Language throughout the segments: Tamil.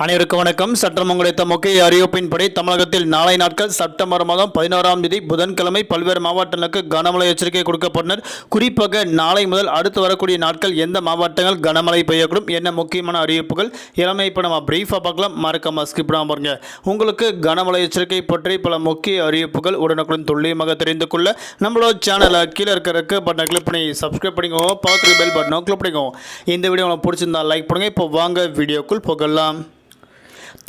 அனைவருக்கும் வணக்கம். சட்டமங்கலத்த கிடைத்த முக்கிய அறிவிப்பின்படி தமிழகத்தில் நாளை நாட்கள் செப்டம்பர் மாதம் பதினோராம் தேதி புதன்கிழமை பல்வேறு மாவட்டங்களுக்கு கனமழை எச்சரிக்கை கொடுக்கப்பட்டனர். குறிப்பாக நாளை முதல் அடுத்து வரக்கூடிய நாட்கள் எந்த மாவட்டங்கள் கனமழை பெய்யக்கூடும் என்ன முக்கியமான அறிவிப்புகள் இளமை இப்போ நம்ம பிரீஃபாக பார்க்கலாம். மறக்காம ஸ்கிப் பண்ணாம பாருங்க. உங்களுக்கு கனமழை எச்சரிக்கை பற்றி பல முக்கிய அறிவிப்புகள் உடனுக்குடன் துல்லியமாக தெரிந்து கொள்ள நம்மளோட சேனலை கீழே இருக்கிற பட்டனை கிளிக் பண்ணி சப்ஸ்கிரைப் பண்ணிக்கோங்க பார்த்து பெல் பட்டனை கிளிக் பண்ணிக்கோங்க இந்த வீடியோ உங்களுக்கு பிடிச்சிருந்தா லைக் பண்ணுங்கள் இப்போ வாங்க வீடியோக்குள் போகலாம்.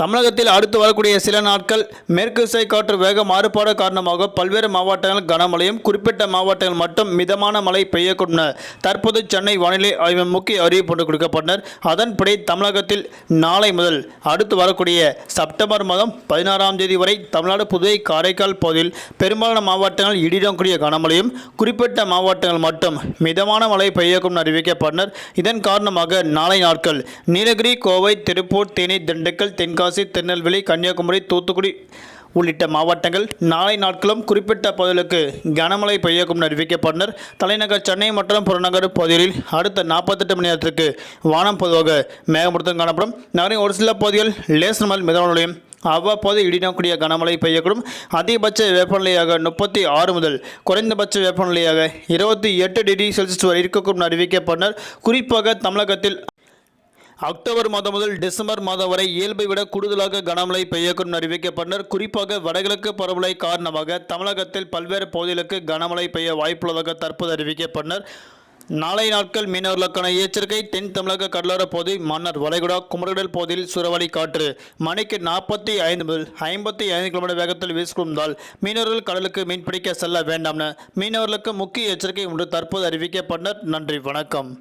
தமிழகத்தில் அடுத்து வரக்கூடிய சில நாட்கள் மேற்கு திசை காற்று வேக மாறுபாடு காரணமாக பல்வேறு மாவட்டங்கள் கனமழையும் குறிப்பிட்ட மாவட்டங்கள் மட்டும் மிதமான மழை பெய்யக்கூடும் தற்போது சென்னை வானிலை ஆய்வு முக்கிய அறிவிப்பு ஒன்று கொடுக்கப்பட்டனர். அதன்படி தமிழகத்தில் நாளை முதல் அடுத்து வரக்கூடிய செப்டம்பர் மாதம் பதினாறாம் தேதி வரை தமிழ்நாடு புதுவை காரைக்கால் பகுதியில் பெரும்பாலான மாவட்டங்கள் இடிடக்கூடிய கூடிய கனமழையும் குறிப்பிட்ட மாவட்டங்கள் மட்டும் மிதமான மழை பெய்யக்கூடும் அறிவிக்கப்பட்டனர். இதன் காரணமாக நாளை நாட்கள் நீலகிரி கோவை திருப்பூர் தேனி திண்டுக்கல் தென்காசி திருநெல்வேலி கன்னியாகுமரி தூத்துக்குடி உள்ளிட்ட மாவட்டங்கள் நாளை நாட்களும் குறிப்பிட்ட பகுதிகளுக்கு கனமழை பெய்யக்கும் அறிவிக்கப்பட்டனர் தலைநகர் சென்னை மற்றும் புறநகர் பகுதிகளில் அடுத்த நாற்பத்தெட்டு மணி நேரத்திற்கு வானம் பொதுவாக மேகமூட்டத்துடன் காணப்படும். நகரின் ஒரு சில பகுதிகள் லேசர் முதல் மிதமான நிலையும் அவ்வப்போது இடினக்கூடிய கனமழை பெய்யக்கூடும். அதிகபட்ச வெப்பநிலையாக முப்பத்தி ஆறு முதல் குறைந்தபட்ச வெப்பநிலையாக இருபத்தி எட்டு டிகிரி செல்சியஸ் வரை இருக்கக்கூடும் அறிவிக்கப்பட்டனர் குறிப்பாக தமிழகத்தில் அக்டோபர் மாதம் முதல் டிசம்பர் மாதம் வரை இயல்பை விட கூடுதலாக கனமழை பெய்யக்கூடும் அறிவிக்கப்பட்டனர். குறிப்பாக வடகிழக்கு பருவமழை காரணமாக தமிழகத்தில் பல்வேறு பகுதிகளுக்கு கனமழை பெய்ய வாய்ப்புள்ளதாக தற்போது அறிவிக்கப்பட்டனர். நாளை நாட்கள் மீனவர்களுக்கான எச்சரிக்கை தென் தமிழக கடலோர பகுதி மன்னர் வளைகுடா குமரகடல் பகுதியில் சுறவழி காற்று. மணிக்கு நாற்பத்தி ஐந்து முதல் ஐம்பத்தி ஐந்து கிலோமீட்டர் வேகத்தில் வீசுவதால் மீனவர்கள் கடலுக்கு மீன்பிடிக்க செல்ல வேண்டாம் மீனவர்களுக்கு முக்கிய எச்சரிக்கை ஒன்று தற்போது அறிவிக்கப்பட்டனர். நன்றி வணக்கம்.